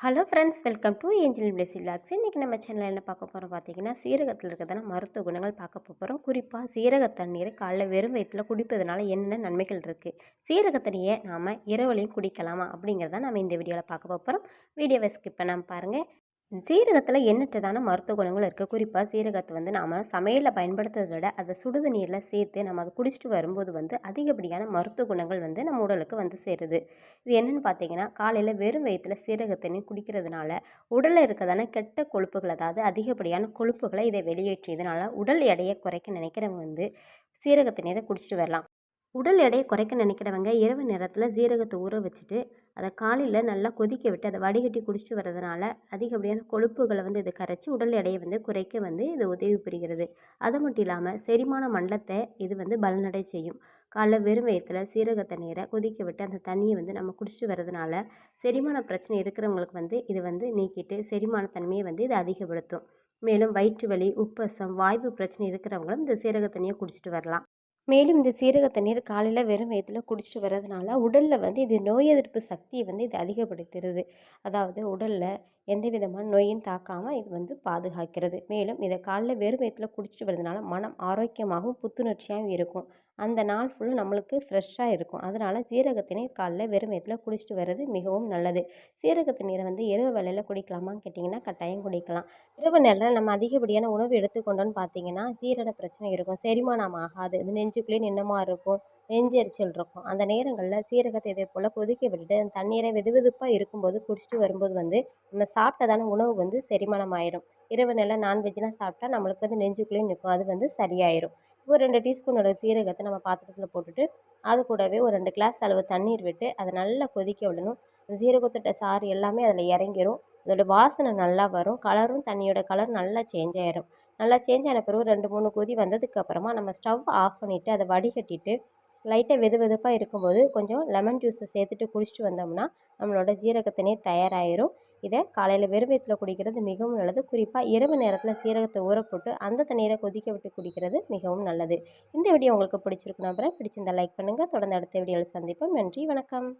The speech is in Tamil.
Hello friends welcome to Angel Place Vlogs இன்றைக்கி நம்ம சேனலில் என்ன பார்க்க போகிறோம் பார்த்தீங்கன்னா சீரகத்தில் இருக்கிறதான மருத்துவ குணங்கள் பார்க்க போகிறோம் குறிப்பாக சீரக தண்ணீரை காலைல வெறும் வயிற்றில் குடிப்பதனால என்னென்ன நன்மைகள் இருக்குது சீரக தண்ணியை நாம் இரவுலையும் குடிக்கலாமா அப்படிங்கிறத நம்ம இந்த வீடியோவில் பார்க்க போகிறோம் வீடியோவை ஸ்கிப் பண்ணாமல் பாருங்கள் சீரகத்தில் எண்ணற்றதான மருத்துவ குணங்கள் இருக்குது குறிப்பாக சீரகத்தை வந்து நாம் சமையலில் பயன்படுத்துறதை விட அதை சுடுது நீரில் சேர்த்து நம்ம அதை குடிச்சிட்டு வரும்போது வந்து அதிகப்படியான மருத்துவ குணங்கள் வந்து நம்ம உடலுக்கு வந்து சேருது. இது என்னென்னு பார்த்தீங்கன்னா காலையில் வெறும் வயிற்றில் சீரக தண்ணி குடிக்கிறதுனால உடலில் இருக்கிறதான கெட்ட கொழுப்புகள் அதாவது அதிகப்படியான கொழுப்புகளை இதை வெளியேற்றியதுனால உடல் எடையை குறைக்க நினைக்கிறவங்க வந்து சீரக நீரை குடிச்சிட்டு வரலாம். உடல் எடையை குறைக்க நினைக்கிறவங்க இரவு நேரத்தில் ஜீரகத்தை ஊற வச்சுட்டு அதை காலையில் நல்லா கொதிக்க விட்டு அதை வடிகட்டி குடிச்சிட்டு வர்றதுனால அதிகப்படியான கொழுப்புகளை வந்து இது கரைச்சி உடல் எடையை வந்து குறைக்க வந்து இது உதவி புரிகிறது. அது மட்டும் இல்லாமல் செரிமான மண்டலத்தை இது வந்து பலனடை செய்யும். காலைல வெறும் வயிற்றில் சீரக தண்ணீரை கொதிக்க விட்டு அந்த தண்ணியை வந்து நம்ம குடிச்சிட்டு வர்றதுனால செரிமான பிரச்சனை இருக்கிறவங்களுக்கு வந்து இது வந்து நீக்கிட்டு செரிமான தன்மையை வந்து இது அதிகப்படுத்தும். மேலும் வயிற்று வலி உப்பசம் வாய்வு பிரச்சனை இருக்கிறவங்களும் இந்த சீரக தண்ணியை குடிச்சிட்டு வரலாம். மேலும் இந்த சீரக தண்ணீர் காலையில் வெறும் வயிற்றில் குடிச்சிட்டு வர்றதுனால உடலில் வந்து இது நோய் எதிர்ப்பு சக்தியை வந்து இது அதிகப்படுத்துறது. அதாவது உடலில் எந்த விதமான நோயும் தாக்காமல் இது வந்து பாதுகாக்கிறது. மேலும் இதை காலைல வெறும் வயிற்றில் குடிச்சிட்டு வரதுனால மனம் ஆரோக்கியமாகவும் புத்துணர்ச்சியாகவும் இருக்கும். அந்த நாள் ஃபுல்லும் நம்மளுக்கு ஃப்ரெஷ்ஷாக இருக்கும். அதனால் சீரக நீர் காலைல வெறும் வயிற்றில் குடிச்சிட்டு வர்றது மிகவும் நல்லது. சீரக நீரை வந்து இரவு வேலையில் குடிக்கலாமான்னு கேட்டிங்கன்னா கட்டாயம் குடிக்கலாம். இரவு நேரத்தில் நம்ம அதிகப்படியான உணவு எடுத்துக்கொண்டோன்னு பார்த்தீங்கன்னா சீரக பிரச்சனை இருக்கும். செரிமானம் ஆகாது. நெஞ்சு இது நெஞ்சுக்குள்ளேயே நின்னமா இருக்கும். நெஞ்செரிச்சல் இருக்கும். அந்த நேரங்களில் சீரகத்தை இதே போல் கொதிக்க விட்டுட்டு அந்த தண்ணீரை வெது வெதுப்பாக இருக்கும்போது குடிச்சிட்டு வரும்போது வந்து நம்ம சாப்பிட்டதான உணவு வந்து செரிமானம் ஆயிரும் இரவு நல்லா நான்வெஜ்லாம் சாப்பிட்டா நம்மளுக்கு வந்து நெஞ்சுக்குள்ளேயும் நிற்கும் அது வந்து சரியாயிரும். ஒரு ரெண்டு டீஸ்பூனோட சீரகத்தை நம்ம பாத்திரத்தில் போட்டுட்டு அது கூடவே ஒரு ரெண்டு கிளாஸ் அளவு தண்ணீர் விட்டு அதை நல்லா கொதிக்க விடணும். சீரகத்தோட சாறு எல்லாமே அதில் இறங்கிரும். அதோட வாசனை நல்லா வரும். கலரும் தண்ணியோட கலர் நல்லா சேஞ்ச் ஆயிரும். நல்லா சேஞ்ச் ஆன பிறகு ரெண்டு மூணு கொதி வந்ததுக்கப்புறமா நம்ம ஸ்டவ் ஆஃப் பண்ணிவிட்டு அதை வடிகட்டிட்டு லைட்டாக வெது வெதுப்பாக இருக்கும்போது கொஞ்சம் லெமன் ஜூஸை சேர்த்துட்டு குடிச்சிட்டு வந்தோம்னா நம்மளோட ஜீரக தண்ணீர் தயாராகிரும் இதை காலையில் வெறும் வயிற்றில் குடிக்கிறது மிகவும் நல்லது. குறிப்பாக இரவு நேரத்தில் சீரகத்தை ஊற போட்டு அந்த தண்ணீரை கொதிக்க விட்டு குடிக்கிறது மிகவும் நல்லது. இந்த வீடியோ உங்களுக்கு பிடிச்சிருக்கு நம்புறேன். பிடிச்சிருந்தால் லைக் பண்ணுங்கள் தொடர்ந்து அடுத்த வீடியோவில் சந்திப்போம். நன்றி. வணக்கம்.